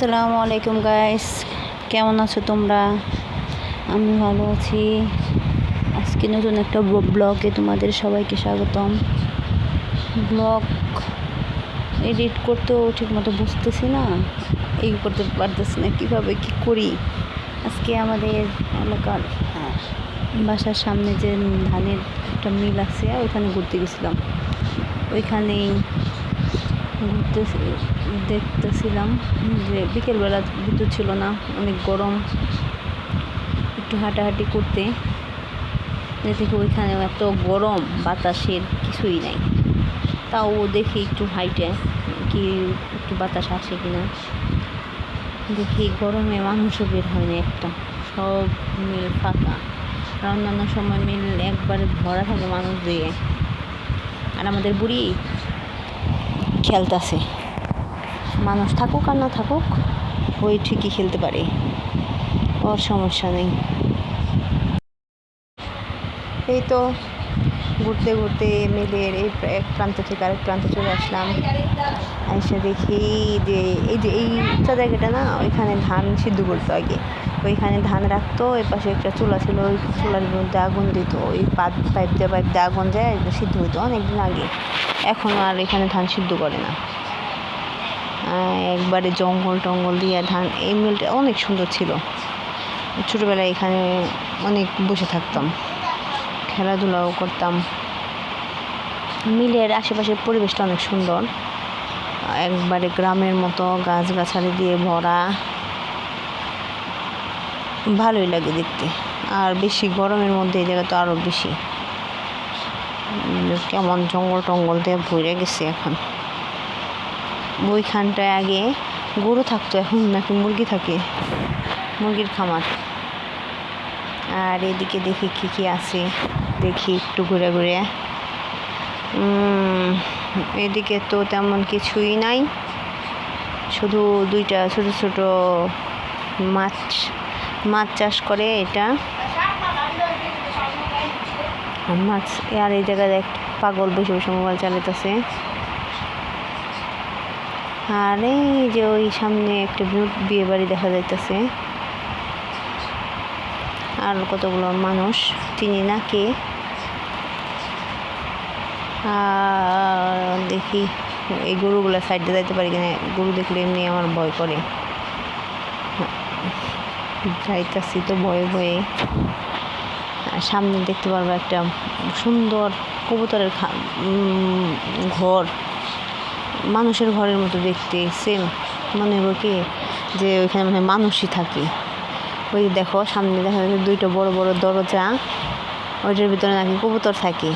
আসসালামু আলাইকুম গাইস কেমন আছো তোমরা? আমি ভালো আছি। আজকে নতুন একটা ব্লগে তোমাদের সবাইকে স্বাগতম। ব্লগ এডিট করতেও ঠিকমতো বুঝতেছি না। এই করতে পারতেছি না, কীভাবে কী করি? আজকে আমাদের এলাকার বাসার সামনে যে ধানের একটা মিল আছে, ওইখানে ঘুরতে গেছিলাম। ওইখানেই ঘুরতে দেখতেছিলাম যে বিকেলবেলা বিদ্যুৎ ছিল না, অনেক গরম। একটু হাঁটাহাঁটি করতে। দেখি ওইখানে এত গরম, বাতাসের কিছুই নাই। তাও দেখি একটু হাইটে, কি একটু বাতাস আসে কিনা। দেখি গরমে মানুষও বের হয় না একটা, সব মিল ফাঁকা। আর অন্যান্য সময় মিল একবারে ভরা থাকে মানুষ দিয়ে। আর আমাদের বুড়ি? খেলতেছে। মানুষ থাকুক আর না থাকুক, ওই ঠিকই খেলতে পারে। ওর সমস্যা নেই। এই তো ঘুরতে ঘুরতে মেলের এই এক প্রান্ত থেকে আরেক প্রান্তে চলে আসলাম। এসে দেখি যে এই যে এইটা জায়গাটা না, ওইখানে ধান সিদ্ধ করতো আগে। ওইখানে ধান রাখতো ওই পাশে একটা চুলা ছিল, ওই চুলার মধ্যে আগুন দিত। ওই পাত, পাইপ দিয়ে পাইপ দিয়ে আগুন যায় সিদ্ধ হতো অনেকদিন আগে। এখন আর এখানে ধান সিদ্ধ করে না। একবারে জঙ্গল টঙ্গল দিয়ে ধান, এই মিলটা অনেক সুন্দর ছিল। ছোটোবেলায় এখানে অনেক বসে থাকতাম। খেলাধুলাও করতাম। মিলের আশেপাশের পরিবেশটা অনেক সুন্দর। একবারে গ্রামের মতো গাছগাছালি দিয়ে ভরা। ভালোই লাগে দেখতে। আর বেশি গরমের মধ্যে এই জায়গা তো আরও বেশি। কেমন জঙ্গল টঙ্গল দিয়ে ভরে গেছে এখন। ওইখানটায় আগে গরু থাকতো, এখন নাকি মুরগি থাকে। মুরগির খামার। আর এদিকে দেখি কী কী আছে। দেখি একটু ঘুরে ঘুরে। এদিকে তো তেমন কিছুই নাই। শুধু দুইটা ছোট ছোট মাছ মাছ চাষ করে এটা। মাছ, আর এই জায়গায় এক পাগল বসে বসে মোবাইল চালাইতেছে। আর এই যে ওই সামনে একটা বিয়ে বাড়ি দেখা যাইতেছে। আর কতগুলো মানুষ? চিনি না কে দেখি, এই গরুগুলো সাইডে যাইতে পারি কিনা? গরু দেখলে এমনি আমার ভয় করে। যাইতাছি তো ভয়ে ভয়ে। সামনে দেখতে পারব একটা সুন্দর কবুতরের ঘর। মানুষের ঘরের মতো দেখতে সেম মনে হবে কি? যে ওইখানে মানে মানুষই থাকে। ওই দেখো, সামনে দেখা যাচ্ছে দুইটা বড় বড় দরজা। ওইটার ভিতরে নাকি কবুতর থাকে।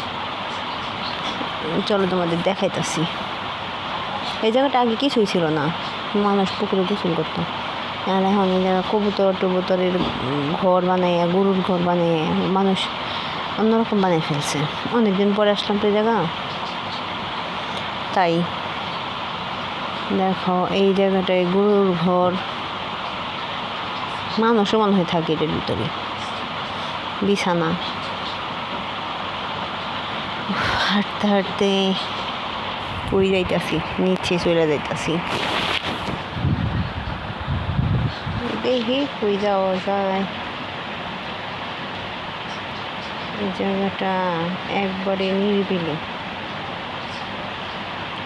চলো তোমাদের দেখাইতাছি। এই জায়গাটা আগে কিছুই ছিল না। মানুষ পুকুরে গোসল করতো। আর এখন এই জায়গা কবুতর টবুতরের ঘর বানায়, গরুর ঘর বানিয়ে, মানুষ অন্যরকম বানিয়ে ফেলছে। অনেকদিন পরে আসলাম তো এই জায়গা। তাই দেখো, এই জায়গাটায় গরুর ঘর মানুষও মনে হয় থাকে এটার ভিতরে। বিছানা। হাঁটতে হাঁটতে পড়ে যাইতাছি, নিচে চলে যাইতাছি। দেখি কই যাওয়া যায়। এই জায়গাটা একবারে নিরিবিলি।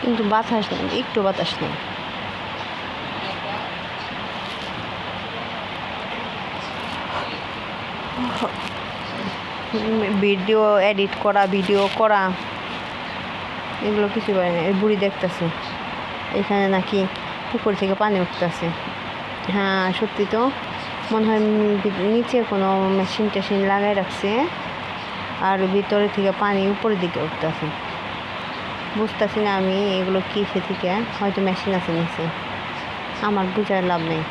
কিন্তু বাতাস নেই, একটু বাতাস নেই। ভিডিও এডিট করা, ভিডিও করা, এগুলো কিছু পারে না। বুড়ি দেখতেছে, এখানে নাকি পুকুর থেকে পানি উঠতেছে। হ্যাঁ সত্যি তো, মনে হয় নিচে কোনো মেশিন টেশিন লাগাই রাখছে আর ভিতরে থেকে পানি উপরের দিকে উঠতেছে। বুঝতেছি না আমি এগুলো কিসে থেকে হয়তো মেশিন আছে নিচে। আমার বুঝার লাভ নেই।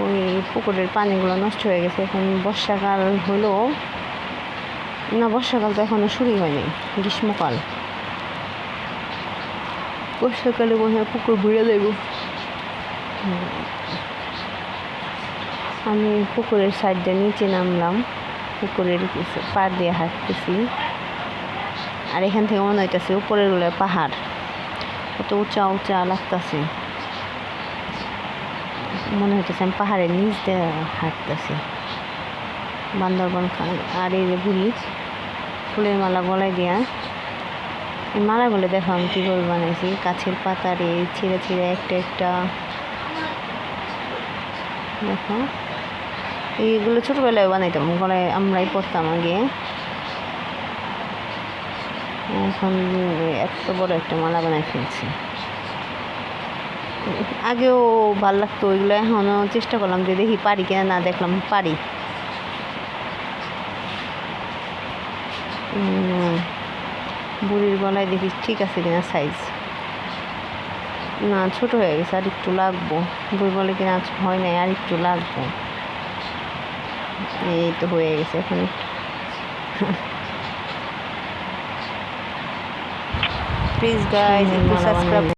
ওই পুকুরের পানিগুলো নষ্ট হয়ে গেছে, এখন বর্ষাকাল হলো। না, বর্ষাকাল তো এখনও শুরুই হয়নি, গ্রীষ্মকাল। বর্ষাকালে মনে হয় পুকুর ভরে দেব আমি পুকুরের সাইড দিয়ে নিচে নামলাম, পুকুরের পার দিয়ে হাঁটতেছি। আর এখান থেকে মনে হইতেছে উপরেরগুলো পাহাড় কত উঁচা উঁচা লাগতেছে। মনে হইতেছে আমি পাহাড়ের নিচ দিয়ে হাঁটতেছি। বান্দরবন আর এই যে ঘুরি ফুলের মালা গলায় দিয়া। এই মালাগুলো দেখো আমি কী করে বানাইছি। গাছের পাতার এই ছিঁড়ে ছিঁড়ে একটা একটা। দেখো। এইগুলো ছোটোবেলায় বানাইতাম, গলায় আমরাই পড়তাম আগে। এখন এত বড় একটা মালা বানাই ফেলছি। আগেও ভালো লাগতো ওইগুলো এখনও চেষ্টা করলাম যে দেখি পারি কিনা না দেখলাম পারি। বুড়ির গলায় দেখি ঠিক আছে কিনা সাইজ না ছোট হয়ে গেছে আর একটু লাগবো। বুড়ি বলে কিনা হয় নাই আর একটু লাগবো। এই তো হয়ে গেছে এখন প্লিজ গাইজ একটু সাবস্ক্রাইব